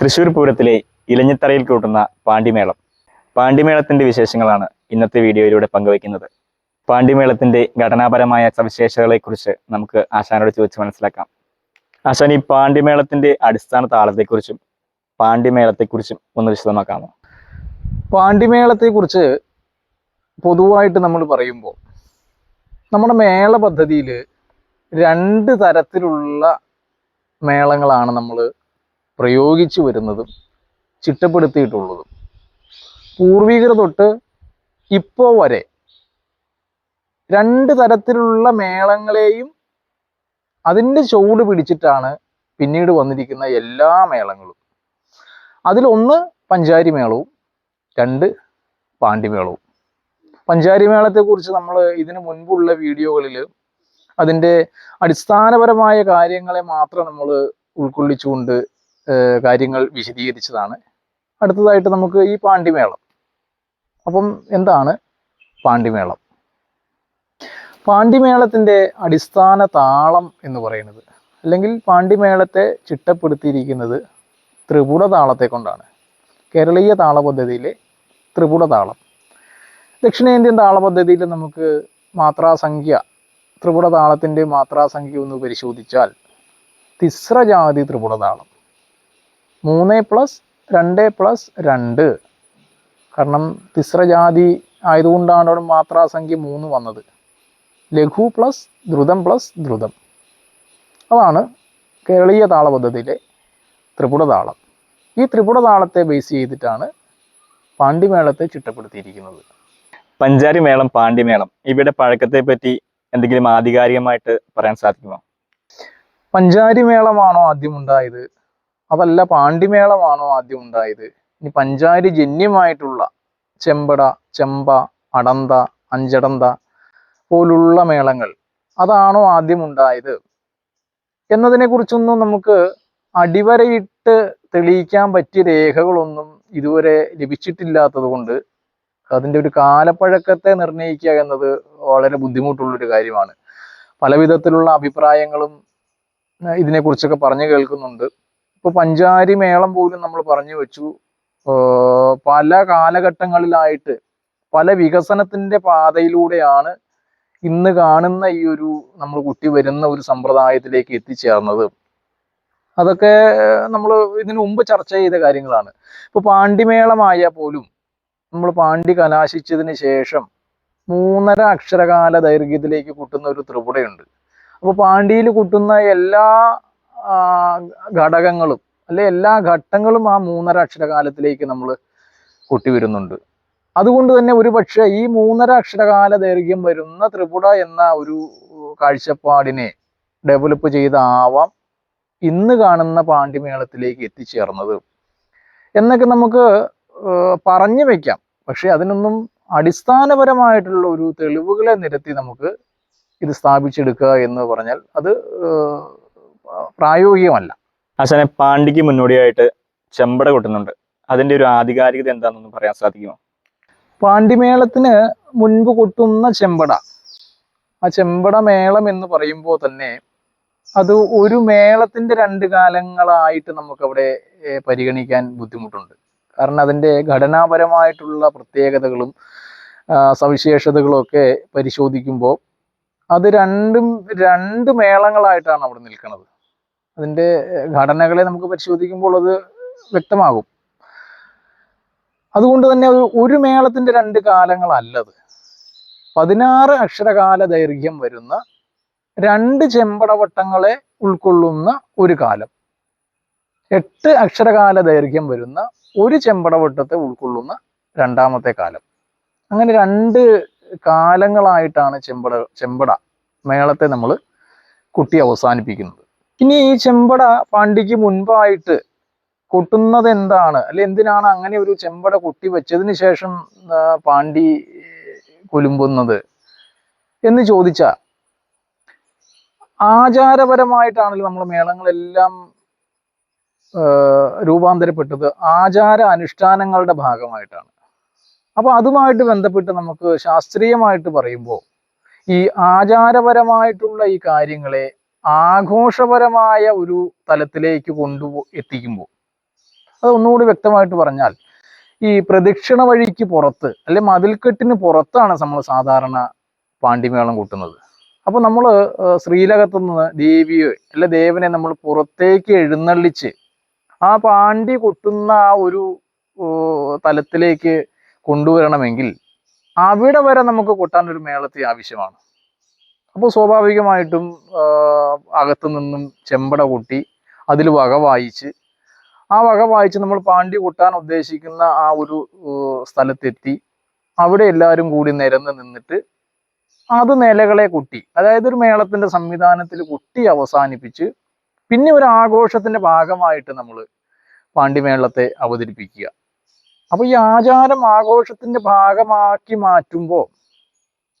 തൃശ്ശൂർ പൂരത്തിലെ ഇലഞ്ഞിത്തറയിൽ കൂട്ടുന്ന പാണ്ടിമേളം. പാണ്ടിമേളത്തിന്റെ വിശേഷങ്ങളാണ് ഇന്നത്തെ വീഡിയോയിലൂടെ പങ്കുവയ്ക്കുന്നത്. പാണ്ടിമേളത്തിന്റെ ഘടനാപരമായ സവിശേഷതകളെക്കുറിച്ച് നമുക്ക് ആശാനോട് ചോദിച്ച് മനസ്സിലാക്കാം. ആശാൻ ഈ പാണ്ടിമേളത്തിന്റെ അടിസ്ഥാന താളത്തെക്കുറിച്ചും പാണ്ടിമേളത്തെക്കുറിച്ചും ഒന്ന് വിശദമാക്കാമോ? പാണ്ടിമേളത്തെക്കുറിച്ച് പൊതുവായിട്ട് നമ്മൾ പറയുമ്പോൾ നമ്മുടെ മേള പദ്ധതിയിൽ രണ്ട് തരത്തിലുള്ള മേളങ്ങളാണ് നമ്മൾ പ്രയോഗിച്ചു വരുന്നതും ചിട്ടപ്പെടുത്തിയിട്ടുള്ളതും. പൂർവികർ തൊട്ട് ഇപ്പോ വരെ രണ്ട് തരത്തിലുള്ള മേളങ്ങളെയും അതിന്റെ ചുവട് പിടിച്ചിട്ടാണ് പിന്നീട് വന്നിരിക്കുന്ന എല്ലാ മേളങ്ങളും. അതിലൊന്ന് പഞ്ചാരി മേളവും രണ്ട് പാണ്ഡിമേളവും പഞ്ചാരി മേളത്തെക്കുറിച്ച് നമ്മൾ ഇതിനു മുൻപുള്ള വീഡിയോകളിൽ അതിന്റെ അടിസ്ഥാനപരമായ കാര്യങ്ങളെ മാത്രം നമ്മൾ ഉൾക്കൊള്ളിച്ചുകൊണ്ട് കാര്യങ്ങൾ വിശദീകരിച്ചതാണ്. അടുത്തതായിട്ട് നമുക്ക് ഈ പാണ്ടിമേളം അപ്പം എന്താണ് പാണ്ടിമേളം പാണ്ടിമേളത്തിന്റെ അടിസ്ഥാന താളം എന്ന് പറയുന്നത് അല്ലെങ്കിൽ പാണ്ടിമേളത്തെ ചിട്ടപ്പെടുത്തിയിരിക്കുന്നത് ത്രിപുട താളത്തെ കൊണ്ടാണ്. കേരളീയ താളപദ്ധതിയിലെ ത്രിപുട താളം. ദക്ഷിണേന്ത്യൻ താളപദ്ധതിയിൽ നമുക്ക് മാത്രാസംഖ്യ ത്രിപുട താളത്തിന്റെ മാത്രാസംഖ്യ ഒന്ന് പരിശോധിച്ചാൽ തിസ്രജാതി ത്രിപുട താളം. മൂന്ന് പ്ലസ് രണ്ട് പ്ലസ് രണ്ട്. കാരണം തിസ്രജാതി ആയതുകൊണ്ടാണ് അവിടെ മാത്രാസംഖ്യ മൂന്ന് വന്നത്. ലഘു പ്ലസ് ദ്രുതം പ്ലസ് ദ്രുതം. അതാണ് കേരളീയ താളപദ്ധതിയിലെ ത്രിപുടതാളം. ത്രിപുട താളം ഈ ത്രിപുട താളത്തെ ബേസ് ചെയ്തിട്ടാണ് പാണ്ഡിമേളത്തെ ചിട്ടപ്പെടുത്തിയിരിക്കുന്നത്. പഞ്ചാരി മേളം പാണ്ഡിമേളം ഇവയുടെ പഴക്കത്തെ പറ്റി എന്തെങ്കിലും ആധികാരികമായിട്ട് പറയാൻ സാധിക്കുമോ? പഞ്ചാരി മേളമാണോ ആദ്യം ഉണ്ടായത്? അതല്ല പാണ്ടിമേളമാണോ ആദ്യം ഉണ്ടായത്? ഇനി പഞ്ചാരി ജന്യമായിട്ടുള്ള ചെമ്പട ചെമ്പ അടന്ത അഞ്ചടന്ത പോലുള്ള മേളങ്ങൾ അതാണോ ആദ്യം ഉണ്ടായത്? എന്നതിനെ കുറിച്ചൊന്നും നമുക്ക് അടിവരയിട്ട് തെളിയിക്കാൻ പറ്റിയ രേഖകളൊന്നും ഇതുവരെ ലഭിച്ചിട്ടില്ലാത്തത് കൊണ്ട് അതിന്റെ ഒരു കാലപ്പഴക്കത്തെ നിർണയിക്കുക എന്നത് വളരെ ബുദ്ധിമുട്ടുള്ളൊരു കാര്യമാണ്. പല വിധത്തിലുള്ള അഭിപ്രായങ്ങളും ഇതിനെക്കുറിച്ചൊക്കെ പറഞ്ഞു കേൾക്കുന്നുണ്ട്. ഇപ്പോൾ പഞ്ചാരി മേളം പോലും നമ്മൾ പറഞ്ഞു വെച്ചു. പല കാലഘട്ടങ്ങളിലായിട്ട് പല വികസനത്തിന്റെ പാതയിലൂടെയാണ് ഇന്ന് കാണുന്ന ഈ ഒരു നമ്മൾ കുട്ടി വരുന്ന ഒരു സമ്പ്രദായത്തിലേക്ക് എത്തിച്ചേർന്നത്. അതൊക്കെ നമ്മൾ ഇതിനു മുമ്പ് ചർച്ച ചെയ്ത കാര്യങ്ങളാണ്. ഇപ്പോൾ പാണ്ഡിമേളമായ പോലും നമ്മൾ പാണ്ഡി കലാശിച്ചതിന് ശേഷം മൂന്നര അക്ഷരകാല ദൈർഘ്യത്തിലേക്ക് കുട്ടുന്ന ഒരു ത്രിപുടയുണ്ട്. അപ്പോൾ പാണ്ഡിയിൽ കുട്ടുന്ന എല്ലാ ഘടകങ്ങളും അല്ലെ എല്ലാ ഘട്ടങ്ങളും ആ മൂന്നര അക്ഷരകാലത്തിലേക്ക് നമ്മൾ കൂട്ടി വരുന്നുണ്ട് അതുകൊണ്ട് തന്നെ ഒരു പക്ഷേ ഈ മൂന്നര അക്ഷരകാല ദൈർഘ്യം വരുന്ന ത്രിപുട എന്ന ഒരു കാഴ്ചപ്പാടിനെ ഡെവലപ്പ് ചെയ്താവാം ഇന്ന് കാണുന്ന പാണ്ഡ്യമേളത്തിലേക്ക് എത്തിച്ചേർന്നത്. എന്നൊക്കെ നമുക്ക് പറഞ്ഞു വെക്കാം. പക്ഷെ അതിനൊന്നും അടിസ്ഥാനപരമായിട്ടുള്ള ഒരു തെളിവുകളെ നിരത്തി നമുക്ക് ഇത് സ്ഥാപിച്ചെടുക്കുക എന്ന് പറഞ്ഞാൽ അത് പ്രായോഗികമല്ല. ആശാനെ പാണ്ടിക്ക് മുന്നോടിയായിട്ട് ചെമ്പട കൂട്ടുന്നുണ്ട്. അതിന്റെ ഒരു ആധികാരികത എന്താണെന്ന് പറയാൻ സാധിക്കുമോ? പാണ്ടിമേളത്തിന് മുൻപ് കൊട്ടുന്ന ചെമ്പട. ആ ചെമ്പട മേളം എന്ന് പറയുമ്പോൾ തന്നെ അത് ഒരു മേളത്തിന്റെ രണ്ട് കാലങ്ങളായിട്ട് നമുക്കവിടെ പരിഗണിക്കാൻ ബുദ്ധിമുട്ടുണ്ട്. കാരണം അതിന്റെ ഘടനാപരമായിട്ടുള്ള പ്രത്യേകതകളും സവിശേഷതകളും ഒക്കെ പരിശോധിക്കുമ്പോൾ അത് രണ്ടും രണ്ട് മേളങ്ങളായിട്ടാണ് അവിടെ നിൽക്കുന്നത്. അതിന്റെ ഘടനകളെ നമുക്ക് പരിശോധിക്കുമ്പോൾ അത് വ്യക്തമാകും. അതുകൊണ്ട് തന്നെ ഒരു മേളത്തിന്റെ രണ്ട് കാലങ്ങളല്ലത്. പതിനാറ് അക്ഷരകാല ദൈർഘ്യം വരുന്ന രണ്ട് ചെമ്പടവട്ടങ്ങളെ ഉൾക്കൊള്ളുന്ന ഒരു കാലം. എട്ട് അക്ഷരകാല ദൈർഘ്യം വരുന്ന ഒരു ചെമ്പടവട്ടത്തെ ഉൾക്കൊള്ളുന്ന രണ്ടാമത്തെ കാലം. അങ്ങനെ രണ്ട് കാലങ്ങളായിട്ടാണ് ചെമ്പട ചെമ്പട മേളത്തെ നമ്മൾ കുട്ടി അവസാനിപ്പിക്കുന്നത്. ഇനി ഈ ചെമ്പട പാണ്ടിക്ക് മുൻപായിട്ട് കൊട്ടുന്നത് എന്താണ് അല്ലെ എന്തിനാണ് അങ്ങനെ ഒരു ചെമ്പട കൊട്ടി വെച്ചതിന് ശേഷം പാണ്ടി കൊലുമ്പുന്നത്? എന്ന് ചോദിച്ച ആചാരപരമായിട്ടാണല്ലോ നമ്മൾ മേളങ്ങളെല്ലാം രൂപാന്തരപ്പെട്ടത്. ആചാര അനുഷ്ഠാനങ്ങളുടെ ഭാഗമായിട്ടാണ്. അപ്പൊ അതുമായിട്ട് ബന്ധപ്പെട്ട് നമുക്ക് ശാസ്ത്രീയമായിട്ട് പറയുമ്പോൾ ഈ ആചാരപരമായിട്ടുള്ള ഈ കാര്യങ്ങളെ ആഘോഷപരമായ ഒരു തലത്തിലേക്ക് കൊണ്ടു എത്തിക്കുമ്പോൾ. അത് ഒന്നുകൂടി വ്യക്തമായിട്ട് പറഞ്ഞാൽ ഈ പ്രദക്ഷിണ വഴിക്ക് പുറത്ത് അല്ലെ മതിൽക്കെട്ടിന് പുറത്താണ് നമ്മൾ സാധാരണ പാണ്ഡിമേളം കൂട്ടുന്നത്. അപ്പോൾ നമ്മൾ ശ്രീലകത്ത് നിന്ന് ദേവിയോ അല്ലെ ദേവനെ നമ്മൾ പുറത്തേക്ക് എഴുന്നള്ളിച്ച് ആ പാണ്ഡി കൊട്ടുന്ന ആ ഒരു തലത്തിലേക്ക് കൊണ്ടുവരണമെങ്കിൽ അവിടെ വരെ നമുക്ക് കൊട്ടാൻ ഒരു മേളത്തെ ആവശ്യമാണ്. അപ്പോൾ സ്വാഭാവികമായിട്ടും അകത്തു നിന്നും ചെമ്പട കൊട്ടി അതിൽ വക വായിച്ച് ആ വക വായിച്ച് നമ്മൾ പാണ്ടി കൂട്ടാൻ ഉദ്ദേശിക്കുന്ന ആ ഒരു സ്ഥലത്തെത്തി. അവിടെ എല്ലാവരും കൂടി നിരന്ന് നിന്നിട്ട് അത് നിലകളെ കൊട്ടി അതായത് ഒരു മേളത്തിന്റെ സംവിധാനത്തിൽ കുട്ടി അവസാനിപ്പിച്ച് പിന്നെ ഒരു ആഘോഷത്തിന്റെ ഭാഗമായിട്ട് നമ്മൾ പാണ്ടിമേളത്തെ അവതരിപ്പിക്കുക. അപ്പൊ ഈ ആചാരം ആഘോഷത്തിന്റെ ഭാഗമാക്കി മാറ്റുമ്പോൾ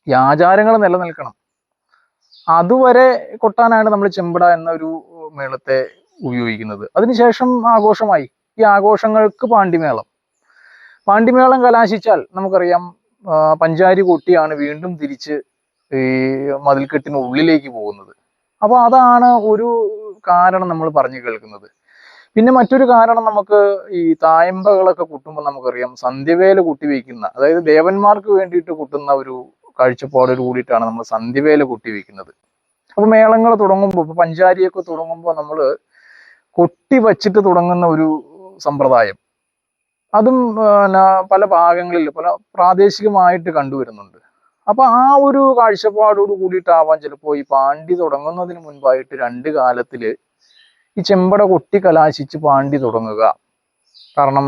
ഈ ആചാരങ്ങൾ നിലനിൽക്കണം. അതുവരെ കൊട്ടാനാണ് നമ്മൾ ചെമ്പട എന്ന ഒരു മേളത്തെ ഉപയോഗിക്കുന്നത്. അതിനുശേഷം ആഘോഷമായി. ഈ ആഘോഷങ്ങൾക്ക് പാണ്ടിമേളം. പാണ്ടിമേളം കലാശിച്ചാൽ നമുക്കറിയാം പഞ്ചാരി കൊട്ടിയാണ് വീണ്ടും തിരിച്ച് ഈ മതിൽക്കെട്ടിന് ഉള്ളിലേക്ക് പോകുന്നത്. അപ്പൊ അതാണ് ഒരു കാരണം നമ്മൾ പറഞ്ഞു കേൾക്കുന്നത്. പിന്നെ മറ്റൊരു കാരണം നമുക്ക് ഈ തായമ്പകളൊക്കെ കുട്ടുമ്പോൾ നമുക്കറിയാം സന്ധ്യവേല കുട്ടി വയ്ക്കുന്ന അതായത് ദേവന്മാർക്ക് വേണ്ടിയിട്ട് കുട്ടുന്ന ഒരു കാഴ്ചപ്പാടോട് കൂടിയിട്ടാണ് നമ്മൾ സന്ധിവേല കുട്ടി വയ്ക്കുന്നത് അപ്പൊ മേളങ്ങൾ തുടങ്ങുമ്പോൾ ഇപ്പൊ പഞ്ചാരിയൊക്കെ തുടങ്ങുമ്പോൾ നമ്മൾ കൊട്ടി വച്ചിട്ട് തുടങ്ങുന്ന ഒരു സമ്പ്രദായം. അതും പല ഭാഗങ്ങളിൽ പല പ്രാദേശികമായിട്ട് കണ്ടുവരുന്നുണ്ട്. അപ്പൊ ആ ഒരു കാഴ്ചപ്പാടോട് കൂടിയിട്ടാവാൻ ചിലപ്പോൾ ഈ പാണ്ടി തുടങ്ങുന്നതിന് മുൻപായിട്ട് രണ്ട് കാലത്തിൽ ഈ ചെമ്പട കൊട്ടി കലാശിച്ച് പാണ്ടി തുടങ്ങുക. കാരണം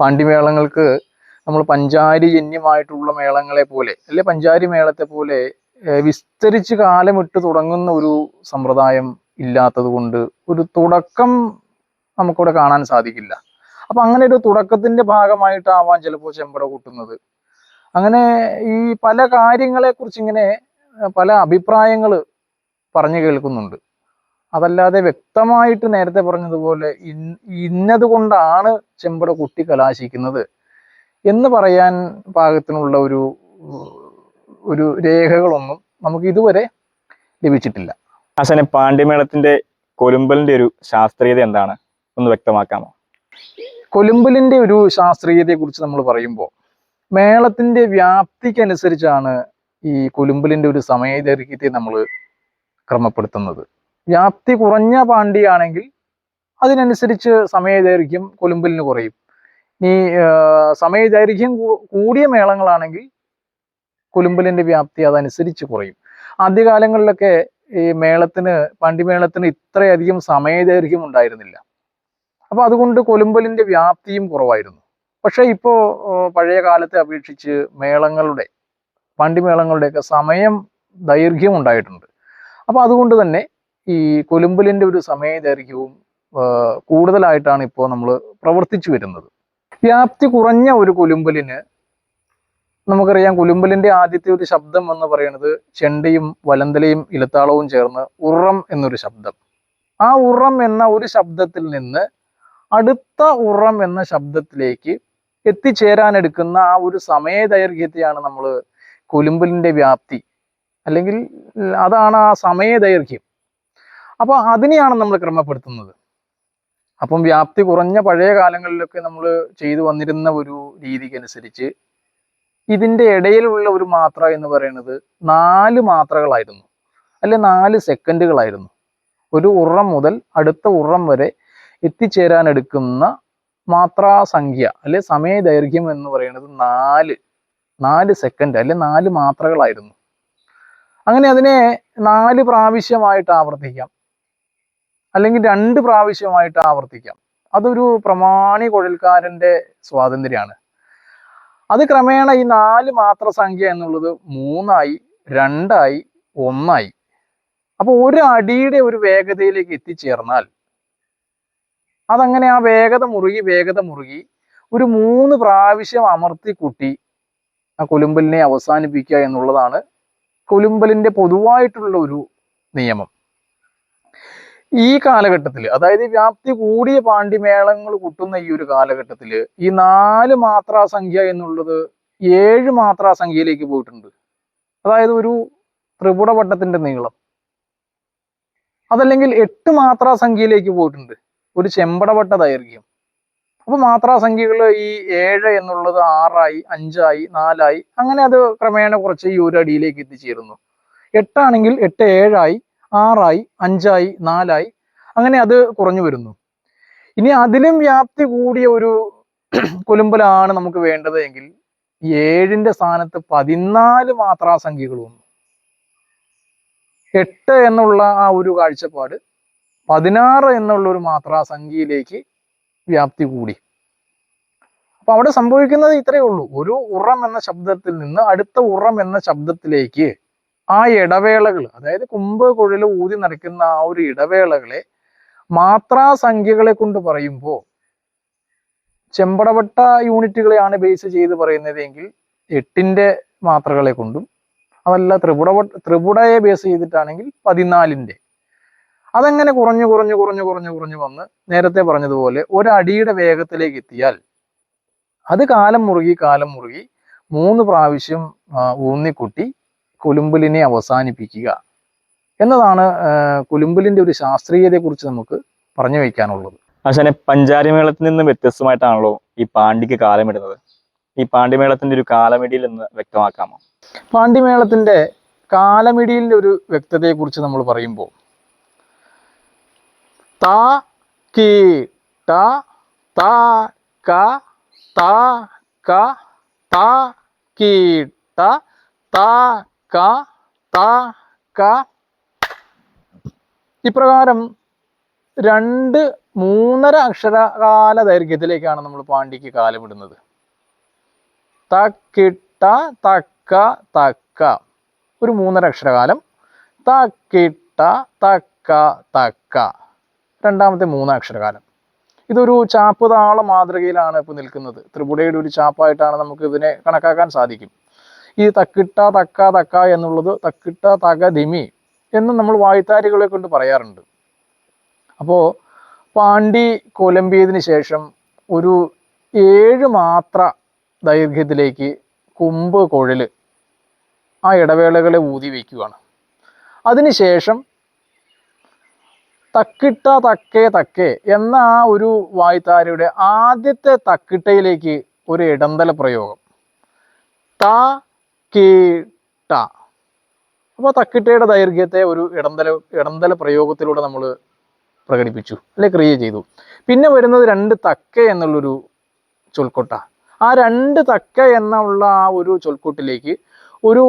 പാണ്ടിമേളങ്ങൾക്ക് നമ്മൾ പഞ്ചാരി ജന്യമായിട്ടുള്ള മേളങ്ങളെ പോലെ അല്ലെ പഞ്ചാരി മേളത്തെ പോലെ വിസ്തരിച്ച് കാലമിട്ട് തുടങ്ങുന്ന ഒരു സമ്പ്രദായം ഇല്ലാത്തത് കൊണ്ട് ഒരു തുടക്കം നമുക്കിവിടെ കാണാൻ സാധിക്കില്ല. അപ്പൊ അങ്ങനെ ഒരു തുടക്കത്തിന്റെ ഭാഗമായിട്ടാവാം ചിലപ്പോൾ ചെമ്പട കൂട്ടുന്നത്. അങ്ങനെ ഈ പല കാര്യങ്ങളെ കുറിച്ച് ഇങ്ങനെ പല അഭിപ്രായങ്ങൾ പറഞ്ഞു കേൾക്കുന്നുണ്ട്. അതല്ലാതെ വ്യക്തമായിട്ട് നേരത്തെ പറഞ്ഞതുപോലെ ഇന്നതുകൊണ്ടാണ് ഇന്നത് ചെമ്പട കുട്ടി കലാശിക്കുന്നത്. എന്ന് പറയാൻ പാകത്തിനുള്ള ഒരു ഒരു രേഖകളൊന്നും നമുക്ക് ഇതുവരെ ലഭിച്ചിട്ടില്ല. ആശാനെ പാണ്ഡ്യമേളത്തിന്റെ കൊലുമ്പലിന്റെ ഒരു ശാസ്ത്രീയത എന്താണ്? ഒന്ന് വ്യക്തമാക്കാമോ? കൊലുമ്പലിന്റെ ഒരു ശാസ്ത്രീയതയെ കുറിച്ച് നമ്മൾ പറയുമ്പോൾ മേളത്തിന്റെ വ്യാപ്തിക്കനുസരിച്ചാണ് ഈ കൊലുമ്പലിന്റെ ഒരു സമയദൈർഘ്യത്തെ നമ്മൾ ക്രമപ്പെടുത്തുന്നത്. വ്യാപ്തി കുറഞ്ഞ പാണ്ടിയാണെങ്കിൽ അതിനനുസരിച്ച് സമയദൈർഘ്യം കൊലുമ്പലിന് കുറയും. ഇനി സമയ ദൈർഘ്യം കൂടിയ മേളങ്ങളാണെങ്കിൽ കുലുമ്പലിന്റെ വ്യാപ്തി അതനുസരിച്ച് കുറയും. ആദ്യകാലങ്ങളിലൊക്കെ ഈ മേളത്തിന് പണ്ടിമേളത്തിന് ഇത്രയധികം സമയ ദൈർഘ്യം ഉണ്ടായിരുന്നില്ല. അപ്പൊ അതുകൊണ്ട് കൊലുമ്പലിന്റെ വ്യാപ്തിയും കുറവായിരുന്നു. പക്ഷെ ഇപ്പോ പഴയ കാലത്തെ അപേക്ഷിച്ച് മേളങ്ങളുടെ പണ്ടിമേളങ്ങളുടെയൊക്കെ സമയം ദൈർഘ്യം ഉണ്ടായിട്ടുണ്ട്. അപ്പൊ അതുകൊണ്ട് തന്നെ ഈ കൊലുമ്പലിന്റെ ഒരു സമയ ദൈർഘ്യവും കൂടുതലായിട്ടാണ് ഇപ്പോൾ നമ്മൾ പ്രവർത്തിച്ചു വരുന്നത്. വ്യാപ്തി കുറഞ്ഞ ഒരു കുലുമ്പലിന് നമുക്കറിയാം കുലുമ്പലിന്റെ ആദ്യത്തെ ഒരു ശബ്ദം എന്ന് പറയുന്നത് ചെണ്ടയും വലന്തലയും ഇലത്താളവും ചേർന്ന് ഉറം എന്നൊരു ശബ്ദം. ആ ഉറം എന്ന ഒരു ശബ്ദത്തിൽ നിന്ന് അടുത്ത ഉറം എന്ന ശബ്ദത്തിലേക്ക് എത്തിച്ചേരാൻ എടുക്കുന്ന ആ ഒരു സമയ ദൈർഘ്യത്തെയാണ് നമ്മൾ കുലുമ്പലിന്റെ വ്യാപ്തി. അല്ലെങ്കിൽ അതാണ് ആ സമയ ദൈർഘ്യം അപ്പൊ അതിനെയാണ് നമ്മൾ ക്രമപ്പെടുത്തുന്നത്. അപ്പം വ്യാപ്തി കുറഞ്ഞ പഴയ കാലങ്ങളിലൊക്കെ നമ്മൾ ചെയ്തു വന്നിരുന്ന ഒരു രീതിക്കനുസരിച്ച് ഇതിന്റെ ഇടയിലുള്ള ഒരു മാത്ര എന്ന് പറയുന്നത് നാല് മാത്രകളായിരുന്നു. അല്ലെ നാല് സെക്കൻഡുകളായിരുന്നു. ഒരു ഉറം മുതൽ അടുത്ത ഉറം വരെ എത്തിച്ചേരാൻ എടുക്കുന്ന മാത്രാസംഖ്യ അല്ലെ സമയ ദൈർഘ്യം എന്ന് പറയുന്നത് നാല് നാല് സെക്കൻഡ് അല്ലെ നാല് മാത്രകളായിരുന്നു. അങ്ങനെ അതിനെ നാല് പ്രാവശ്യമായിട്ട് ആവർത്തിക്കാം. അല്ലെങ്കിൽ രണ്ട് പ്രാവശ്യമായിട്ട് ആവർത്തിക്കാം. അതൊരു പ്രമാണി കുഴൽക്കാരന്റെ സ്വാതന്ത്ര്യമാണ്. അത് ക്രമേണ ഈ നാല് മാത്ര സംഖ്യ എന്നുള്ളത് മൂന്നായി രണ്ടായി ഒന്നായി. അപ്പോൾ ഒരു അടിയുടെ ഒരു വേഗതയിലേക്ക് എത്തിച്ചേർന്നാൽ അതങ്ങനെ ആ വേഗത മുറുകി വേഗത മുറുകി ഒരു മൂന്ന് പ്രാവശ്യം അമർത്തി കൂട്ടി ആ കൊലുമ്പലിനെ അവസാനിപ്പിക്കുക എന്നുള്ളതാണ് കൊലുമ്പലിന്റെ പൊതുവായിട്ടുള്ള ഒരു നിയമം. ഈ കാലഘട്ടത്തിൽ അതായത് വ്യാപ്തി കൂടിയ പാണ്ഡിമേളങ്ങൾ കൂട്ടുന്ന ഈ ഒരു കാലഘട്ടത്തിൽ ഈ നാല് മാത്രാ സംഖ്യ എന്നുള്ളത് ഏഴ് മാത്രാ സംഖ്യയിലേക്ക് പോയിട്ടുണ്ട്. അതായത് ഒരു ത്രിപുടവട്ടത്തിന്റെ നീളം. അതല്ലെങ്കിൽ എട്ട് മാത്രാ സംഖ്യയിലേക്ക് പോയിട്ടുണ്ട്. ഒരു ചെമ്പടവട്ട ദൈർഘ്യം. അപ്പൊ മാത്രാസംഖ്യകൾ ഈ ഏഴ് എന്നുള്ളത് ആറായി അഞ്ചായി നാലായി അങ്ങനെ അത് ക്രമേണ കുറച്ച് ഈ ഒരു അടിയിലേക്ക് എത്തിച്ചേരുന്നു. എട്ടാണെങ്കിൽ എട്ട് ഏഴായി ആറായി അഞ്ചായി നാലായി അങ്ങനെ അത് കുറഞ്ഞു വരുന്നു. ഇനി അതിലും വ്യാപ്തി കൂടിയ ഒരു കൊലുമ്പലാണ് നമുക്ക് വേണ്ടത് എങ്കിൽ ഏഴിന്റെ സ്ഥാനത്ത് പതിനാല് മാത്രാസംഖ്യകൾ വന്നു. എട്ട് എന്നുള്ള ആ ഒരു കാഴ്ചപ്പാട് പതിനാറ് എന്നുള്ള ഒരു മാത്രാ സംഖ്യയിലേക്ക് വ്യാപ്തി കൂടി. അപ്പൊ അവിടെ സംഭവിക്കുന്നത് ഇത്രയേ ഉള്ളൂ. ഒരു ഉറം എന്ന ശബ്ദത്തിൽ നിന്ന് അടുത്ത ഉറം എന്ന ശബ്ദത്തിലേക്ക് ആ ഇടവേളകൾ അതായത് കുമ്പ് കുഴൽ ഊതി നടക്കുന്ന ആ ഒരു ഇടവേളകളെ മാത്രാസംഖ്യകളെ കൊണ്ട് പറയുമ്പോൾ ചെമ്പടവട്ട യൂണിറ്റുകളെയാണ് ബേസ് ചെയ്ത് പറയുന്നത് എങ്കിൽ എട്ടിന്റെ മാത്രകളെ കൊണ്ടും അതല്ല ത്രിപുട ത്രിപുടയെ ബേസ് ചെയ്തിട്ടാണെങ്കിൽ പതിനാലിന്റെ. അതങ്ങനെ കുറഞ്ഞു കുറഞ്ഞു കുറഞ്ഞു കുറഞ്ഞു കുറഞ്ഞു വന്ന് നേരത്തെ പറഞ്ഞതുപോലെ ഒരടിയുടെ വേഗത്തിലേക്ക് എത്തിയാൽ അത് കാലം മുറുകി കാലം മുറുകി മൂന്ന് പ്രാവശ്യം ഊന്നിക്കുട്ടി കുലുമ്പലിനെ അവസാനിപ്പിക്കുക എന്നതാണ് കുലുമ്പലിന്റെ ഒരു ശാസ്ത്രീയതയെ കുറിച്ച് നമുക്ക് പറഞ്ഞു വയ്ക്കാനുള്ളത്. അശനെ പഞ്ചാരിമേളത്തിൽ നിന്ന് വ്യത്യസ്തമായിട്ടാണല്ലോ ഈ പാണ്ഡിക്ക് കാലമിടുന്നത്. ഈ പാണ്ടിമേളത്തിന്റെ ഒരു കാലമിടിയിൽ നിന്ന് വ്യക്തമാക്കാമോ? പാണ്ഡിമേളത്തിന്റെ കാലമിടിയിലെ ഒരു വ്യക്തതയെ കുറിച്ച് നമ്മൾ പറയുമ്പോൾ ത കി ട ത ക ത ക ത ത ക ത ക. ഇപ്രകാരം രണ്ട് മൂന്നര അക്ഷരകാല ദൈർഘ്യത്തിലേക്കാണ് നമ്മൾ പാണ്ഡിക്ക് കാലമിടുന്നത് തക്കിട്ട തക്ക തക്ക ഒരു മൂന്നര അക്ഷരകാലം. തക്കിട്ട തക്ക തക്ക രണ്ടാമത്തെ മൂന്ന് അക്ഷരകാലം. ഇതൊരു ചാപ്പ് താള മാതൃകയിലാണ് ഇപ്പോൾ നിൽക്കുന്നത്. ത്രിപുടയുടെ ഒരു ചാപ്പായിട്ടാണ് നമുക്ക് ഇതിനെ കണക്കാക്കാൻ സാധിക്കും. ഈ തക്കിട്ട തക്ക തക്ക എന്നുള്ളത് തക്കിട്ട തക ദിമി എന്ന് നമ്മൾ വായ്ത്താരികളെ കൊണ്ട് പറയാറുണ്ട്. അപ്പോൾ പാണ്ടി കൊലമ്പിയതിന് ശേഷം ഒരു ഏഴ് മാത്ര ദൈർഘ്യത്തിലേക്ക് കുമ്പ് കൊഴൽ ആ ഇടവേളകളെ ഊതി വയ്ക്കുകയാണ്. അതിനുശേഷം തക്കിട്ട തക്കേ തക്കേ എന്ന ആ ഒരു വായ്ത്താരയുടെ ആദ്യത്തെ തക്കിട്ടയിലേക്ക് ഒരു ഇടന്തല പ്രയോഗം. ത കീട്ട അപ്പോൾ തക്കിട്ടയുടെ ദൈർഘ്യത്തെ ഒരു ഇടന്തല ഇടന്തല പ്രയോഗത്തിലൂടെ നമ്മൾ പ്രകടിപ്പിച്ചു അല്ലെ ക്രിയ ചെയ്തു. പിന്നെ വരുന്നത് രണ്ട് തക്ക എന്നുള്ളൊരു ചൊൽക്കൊട്ട. ആ രണ്ട് തക്ക എന്നുള്ള ആ ഒരു ചൊൽക്കൊട്ടിലേക്ക് ഒരു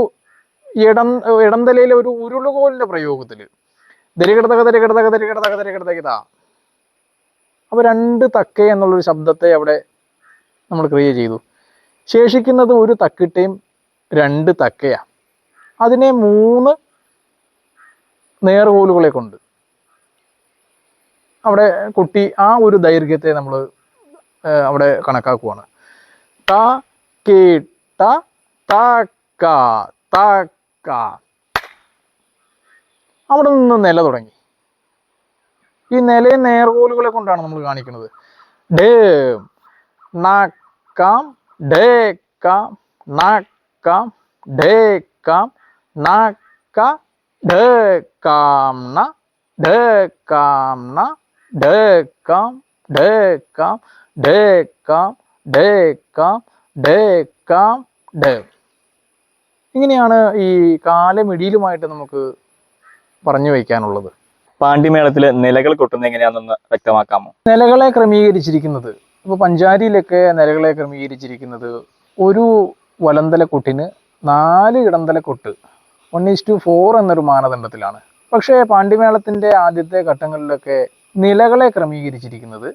ഇടം ഇടന്തലയിലെ ഒരു ഉരുളുകോലിന്റെ പ്രയോഗത്തിൽ ദരികിടതക ദരികിടതക ദരികിടതക ദരികിടതക അപ്പൊ രണ്ട് തക്ക എന്നുള്ളൊരു ശബ്ദത്തെ അവിടെ നമ്മൾ ക്രിയ ചെയ്തു. ശേഷിക്കുന്നത് ഒരു തക്കിട്ടയും രണ്ട് തക്കയാണ് അതിനെ മൂന്ന് നേർകോലുകളെ കൊണ്ട് അവിടെ കുട്ടി ആ ഒരു ദൈർഘ്യത്തെ നമ്മൾ അവിടെ കണക്കാക്കുവാണ്. ത തക്ക തക്ക അവിടെ നിന്ന് നില തുടങ്ങി. ഈ നിലയെ നേർകോലുകളെ കൊണ്ടാണ് നമ്മൾ കാണിക്കുന്നത്. ഡേ നക്കാം ഡേക്കാം കാം ഡേക്കാം നക്ക ഡേക്കാം ന ഡേക്കാം ന ഡേക്കാം ഡേക്കാം ഡേക്കാം ഡ ഡേക്കാം ഡേ ഇങ്ങനെയാണ് ഈ കാലമിടിയിലുമായിട്ട് നമുക്ക് പറഞ്ഞു വയ്ക്കാനുള്ളത്. പാണ്ഡിമേളത്തിൽ നിലകൾ കൊട്ടുന്നത് എങ്ങനെയാണെന്ന് വ്യക്തമാക്കാമോ? നിലകളെ ക്രമീകരിച്ചിരിക്കുന്നത്. ഇപ്പോൾ പഞ്ചാരിയിലൊക്കെ നിലകളെ ക്രമീകരിച്ചിരിക്കുന്നത്. ഒരു വലന്തല കൊട്ടിന് നാല് ഇടന്തലക്കൊട്ട്. വൺ ഈസ് ടു ഫോർ എന്നൊരു മാനദണ്ഡത്തിലാണ്. പക്ഷേ പാണ്ഡിമേളത്തിന്റെ ആദ്യത്തെ ഘട്ടങ്ങളിലൊക്കെ നിലകളെ ക്രമീകരിച്ചിരിക്കുന്നത്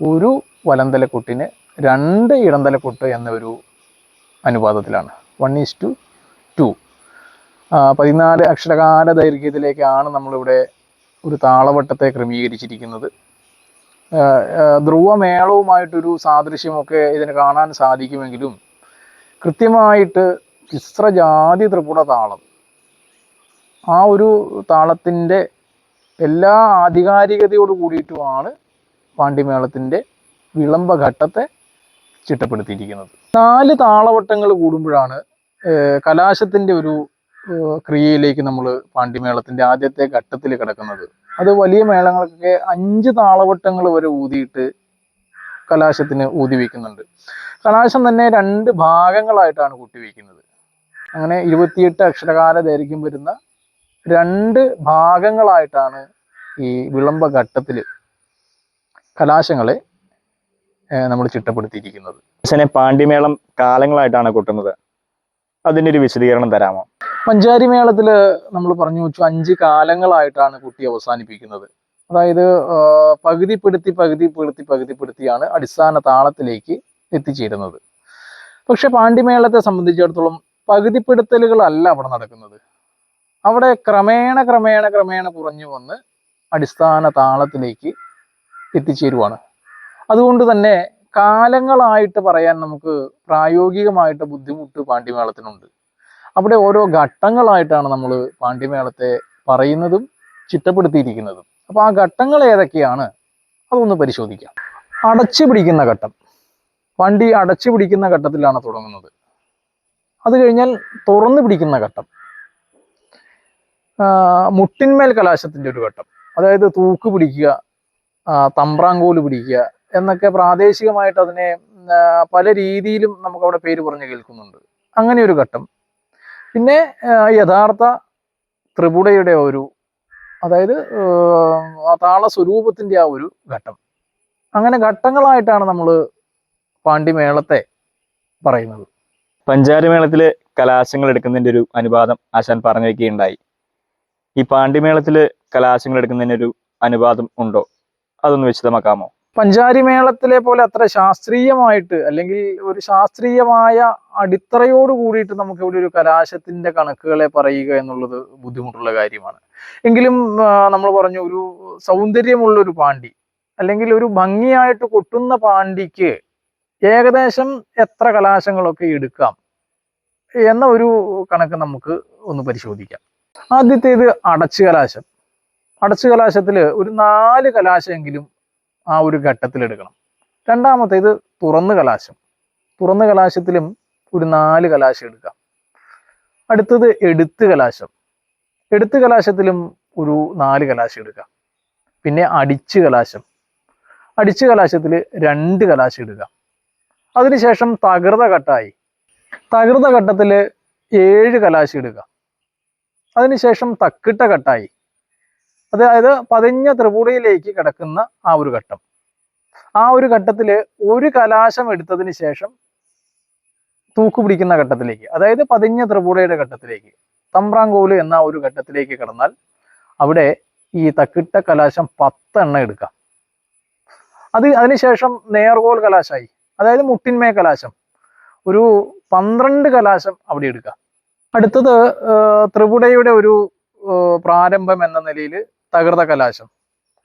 ഒരു വലന്തലക്കുട്ടിന് രണ്ട് ഇടന്തലക്കൊട്ട് എന്ന ഒരു അനുപാതത്തിലാണ് വൺ ഈസ് ടു ടു പതിനാല് അക്ഷരകാല ദൈർഘ്യത്തിലേക്കാണ് നമ്മളിവിടെ ഒരു താളവട്ടത്തെ ക്രമീകരിച്ചിരിക്കുന്നത്. ധ്രുവമേളവുമായിട്ടൊരു സാദൃശ്യമൊക്കെ ഇതിന് കാണാൻ സാധിക്കുമെങ്കിലും കൃത്യമായിട്ട് മിശ്രജാതി ത്രിപുട താളം. ആ ഒരു താളത്തിന്റെ എല്ലാ ആധികാരികതയോട് കൂടിയിട്ടുമാണ് പാണ്ഡിമേളത്തിന്റെ വിളംബഘട്ടത്തെ ചിട്ടപ്പെടുത്തിയിരിക്കുന്നത്. നാല് താളവട്ടങ്ങൾ കൂടുമ്പോഴാണ് കലാശത്തിന്റെ ഒരു ക്രിയയിലേക്ക് നമ്മൾ പാണ്ഡിമേളത്തിന്റെ ആദ്യത്തെ ഘട്ടത്തിൽ കിടക്കുന്നത്. അത് വലിയ മേളങ്ങൾക്കൊക്കെ അഞ്ച് താളവട്ടങ്ങൾ വരെ ഊതിയിട്ട് കലാശത്തിന് ഊതി വയ്ക്കുന്നുണ്ട് കലാശം തന്നെ രണ്ട് ഭാഗങ്ങളായിട്ടാണ് കൂട്ടിവയ്ക്കുന്നത് അങ്ങനെ ഇരുപത്തിയെട്ട് അക്ഷരകാല ദൈർഘ്യം വരുന്ന രണ്ട് ഭാഗങ്ങളായിട്ടാണ് ഈ വിളംബ ഘട്ടത്തിൽ കലാശങ്ങളെ നമ്മൾ ചിട്ടപ്പെടുത്തിയിരിക്കുന്നത്. അച്ഛനെ പാണ്ഡിമേളം കാലങ്ങളായിട്ടാണ് കൂട്ടുന്നത്. അതിന്റെ ഒരു വിശദീകരണം തരാമോ? പഞ്ചാരി മേളത്തിൽ നമ്മൾ പറഞ്ഞു വെച്ചു അഞ്ച് കാലങ്ങളായിട്ടാണ് കുട്ടി അവസാനിപ്പിക്കുന്നത്. അതായത് പകുതിപ്പെടുത്തി പകുതിപ്പെടുത്തി പകുതിപ്പെടുത്തിയാണ് അടിസ്ഥാന താളത്തിലേക്ക് എത്തിച്ചേരുന്നത്. പക്ഷെ പാണ്ഡിമേളത്തെ സംബന്ധിച്ചിടത്തോളം പകുതിപ്പെടുത്തലുകളല്ല അവിടെ നടക്കുന്നത്. അവിടെ ക്രമേണ ക്രമേണ ക്രമേണ കുറഞ്ഞു വന്ന് അടിസ്ഥാന താളത്തിലേക്ക് എത്തിച്ചേരുവാണ്. അതുകൊണ്ട് തന്നെ കാലങ്ങളായിട്ട് പറയാൻ നമുക്ക് പ്രായോഗികമായിട്ട് ബുദ്ധിമുട്ട് പാണ്ഡിമേളത്തിനുണ്ട് അവിടെ ഓരോ ഘട്ടങ്ങളായിട്ടാണ് നമ്മൾ പാണ്ഡിമേളത്തെ പറയുന്നതും ചിട്ടപ്പെടുത്തിയിരിക്കുന്നതും. അപ്പൊ ആ ഘട്ടങ്ങൾ ഏതൊക്കെയാണ്? അതൊന്ന് പരിശോധിക്കാം. അടച്ചു പിടിക്കുന്ന ഘട്ടം. വണ്ടി അടച്ചു പിടിക്കുന്ന ഘട്ടത്തിലാണ് തുടങ്ങുന്നത്. അത് കഴിഞ്ഞാൽ തുറന്നു പിടിക്കുന്ന ഘട്ടം. മുട്ടിന്മേൽ കലാശത്തിന്റെ ഒരു ഘട്ടം. അതായത് തൂക്ക് പിടിക്കുക തമ്പ്രാങ്കോൽ പിടിക്കുക എന്നൊക്കെ പ്രാദേശികമായിട്ട് അതിനെ പല രീതിയിലും നമുക്കവിടെ പേര് പറഞ്ഞ് കേൾക്കുന്നുണ്ട്. അങ്ങനെ ഒരു ഘട്ടം. പിന്നെ യഥാർത്ഥ ത്രിപുടയുടെ ഒരു അതായത് താള സ്വരൂപത്തിന്റെ ആ ഒരു ഘട്ടം. അങ്ങനെ ഘട്ടങ്ങളായിട്ടാണ് നമ്മൾ പാണ്ഡിമേളത്തെ പറയുന്നത്. പഞ്ചാരിമേളത്തിൽ കലാശങ്ങൾ എടുക്കുന്നതിന്റെ ഒരു അനുപാതം ആശാൻ പറഞ്ഞു വെക്കുകയുണ്ടായി ഈ പാണ്ഡിമേളത്തിൽ കലാശങ്ങൾ എടുക്കുന്നതിന് ഒരു അനുപാതം ഉണ്ടോ? അതൊന്ന് വിശദമാക്കാമോ? പഞ്ചാരി മേളത്തിലെ പോലെ അത്ര ശാസ്ത്രീയമായിട്ട് അല്ലെങ്കിൽ ഒരു ശാസ്ത്രീയമായ അടിത്തറയോട് കൂടിയിട്ട് നമുക്ക് ഇവിടെ ഒരു കലാശത്തിന്റെ കണക്കുകളെ പറയുക എന്നുള്ളത് ബുദ്ധിമുട്ടുള്ള കാര്യമാണ്. എങ്കിലും നമ്മൾ പറഞ്ഞു ഒരു സൗന്ദര്യമുള്ള ഒരു പാണ്ടി അല്ലെങ്കിൽ ഒരു ഭംഗിയായിട്ട് കൊട്ടുന്ന പാണ്ടിക്ക് ഏകദേശം എത്ര കലാശങ്ങളൊക്കെ എടുക്കാം എന്ന ഒരു കണക്ക് നമുക്ക് ഒന്ന് പരിശോധിക്കാം. ആദ്യത്തേത് അടച്ചു കലാശം. അടച്ചു കലാശത്തിൽ ഒരു നാല് കലാശമെങ്കിലും ആ ഒരു ഘട്ടത്തിൽ എടുക്കണം. രണ്ടാമത്തേത് തുറന്ന് കലാശം. തുറന്ന് കലാശത്തിലും ഒരു നാല് കലാശം എടുക്കാം. അടുത്തത് എടുത്ത് കലാശം. എടുത്ത് കലാശത്തിലും ഒരു നാല് കലാശം എടുക്കാം. പിന്നെ അടിച്ച് കലാശം. അടിച്ച് കലാശത്തിൽ രണ്ട് കലാശം എടുക്കാം. അതിനുശേഷം തകൃത ഘട്ടമായി തകൃത ഘട്ടത്തിൽ ഏഴ് കലാശി ഇടുക. അതിനുശേഷം തക്കിട്ട ഘട്ടായി. അതായത് പതിഞ്ഞ ത്രിപുടിയിലേക്ക് കിടക്കുന്ന ആ ഒരു ഘട്ടം. ആ ഒരു ഘട്ടത്തിൽ ഒരു കലാശം എടുത്തതിന് ശേഷം തൂക്ക് പിടിക്കുന്ന ഘട്ടത്തിലേക്ക് അതായത് പതിഞ്ഞ ത്രിപുടയുടെ ഘട്ടത്തിലേക്ക് തമ്പ്രാങ്കോൽ എന്ന ഒരു ഘട്ടത്തിലേക്ക് കടന്നാൽ അവിടെ ഈ തക്കിട്ട കലാശം പത്തെണ്ണം എടുക്കാം. അത് അതിനുശേഷം നേർകോൽ കലാശമായി അതായത് മുട്ടിന്മേ കലാശം. ഒരു പന്ത്രണ്ട് കലാശം അവിടെ എടുക്കുക. അടുത്തത് ത്രിപുടയുടെ ഒരു പ്രാരംഭം എന്ന നിലയിൽ തകൃത കലാശം.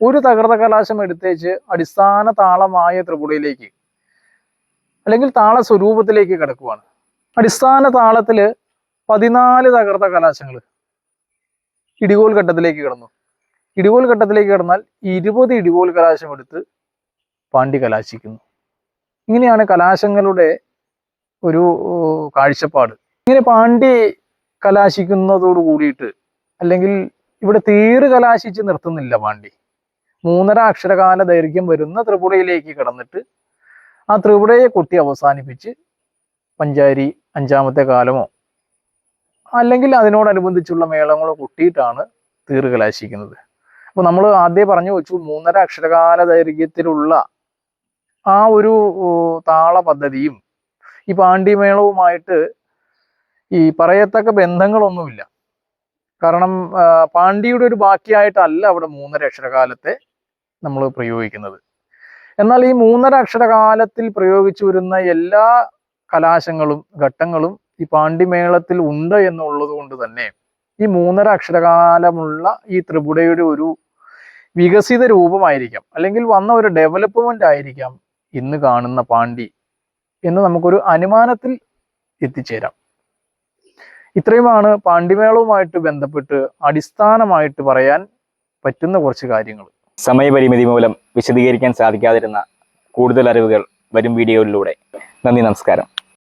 ഒരു തകൃത കലാശം എടുത്തേച്ച് അടിസ്ഥാന താളമായ ത്രിപുടയിലേക്ക് അല്ലെങ്കിൽ താള സ്വരൂപത്തിലേക്ക് കിടക്കുവാണ്. അടിസ്ഥാന താളത്തിൽ പതിനാല് തകർത്ത കലാശങ്ങൾ ഇടികോൽ ഘട്ടത്തിലേക്ക് കിടന്നു. ഇടികോൽ ഘട്ടത്തിലേക്ക് കിടന്നാൽ ഇരുപത് ഇടികോൽ കലാശം എടുത്ത് പാണ്ഡി കലാശിക്കുന്നു. ഇങ്ങനെയാണ് കലാശങ്ങളുടെ ഒരു കാഴ്ചപ്പാട്. ഇങ്ങനെ പാണ്ഡ്യ കലാശിക്കുന്നതോട് കൂടിയിട്ട് അല്ലെങ്കിൽ ഇവിടെ തീറ് കലാശിച്ച് നിർത്തുന്നില്ല പാണ്ഡ്യ. മൂന്നര അക്ഷരകാല ദൈർഘ്യം വരുന്ന ത്രിപുരയിലേക്ക് കടന്നിട്ട് ആ ത്രിപുരയെ കൊട്ടി അവസാനിപ്പിച്ച് പഞ്ചാരി അഞ്ചാമത്തെ കാലമോ അല്ലെങ്കിൽ അതിനോടനുബന്ധിച്ചുള്ള മേളങ്ങളോ കൊട്ടിയിട്ടാണ് തീറ് കലാശിക്കുന്നത്. അപ്പൊ നമ്മൾ ആദ്യം പറഞ്ഞു വെച്ചു മൂന്നര അക്ഷരകാല ദൈർഘ്യത്തിലുള്ള ആ ഒരു താള പദ്ധതിയും ഈ പാണ്ഡ്യമേളവുമായിട്ട് ഈ പറയത്തക്ക ബന്ധങ്ങളൊന്നുമില്ല. കാരണം പാണ്ഡിയുടെ ഒരു ബാക്കിയായിട്ടല്ല അവിടെ മൂന്നര അക്ഷരകാലത്തെ നമ്മൾ പ്രയോഗിക്കുന്നത്. എന്നാൽ ഈ മൂന്നര അക്ഷരകാലത്തിൽ പ്രയോഗിച്ചു വരുന്ന എല്ലാ കലാശങ്ങളും ഘട്ടങ്ങളും ഈ പാണ്ഡിമേളത്തിൽ ഉണ്ട് എന്നുള്ളത് കൊണ്ട് തന്നെ ഈ മൂന്നര അക്ഷരകാലമുള്ള ഈ ത്രിപുടയുടെ ഒരു വികസിത രൂപമായിരിക്കാം. അല്ലെങ്കിൽ വന്ന ഒരു ഡെവലപ്മെന്റ് ആയിരിക്കാം. ഇന്ന് കാണുന്ന പാണ്ഡി എന്ന് നമുക്കൊരു അനുമാനത്തിൽ എത്തിച്ചേരാം. ഇത്രയുമാണ് പാണ്ഡിമേളവുമായിട്ട് ബന്ധപ്പെട്ട് അടിസ്ഥാനമായിട്ട് പറയാൻ പറ്റുന്ന കുറച്ച് കാര്യങ്ങൾ. സമയപരിമിതി മൂലം വിശദീകരിക്കാൻ സാധിക്കാതിരുന്ന കൂടുതൽ അറിവുകൾ വരും വീഡിയോയിലൂടെ. നന്ദി നമസ്കാരം.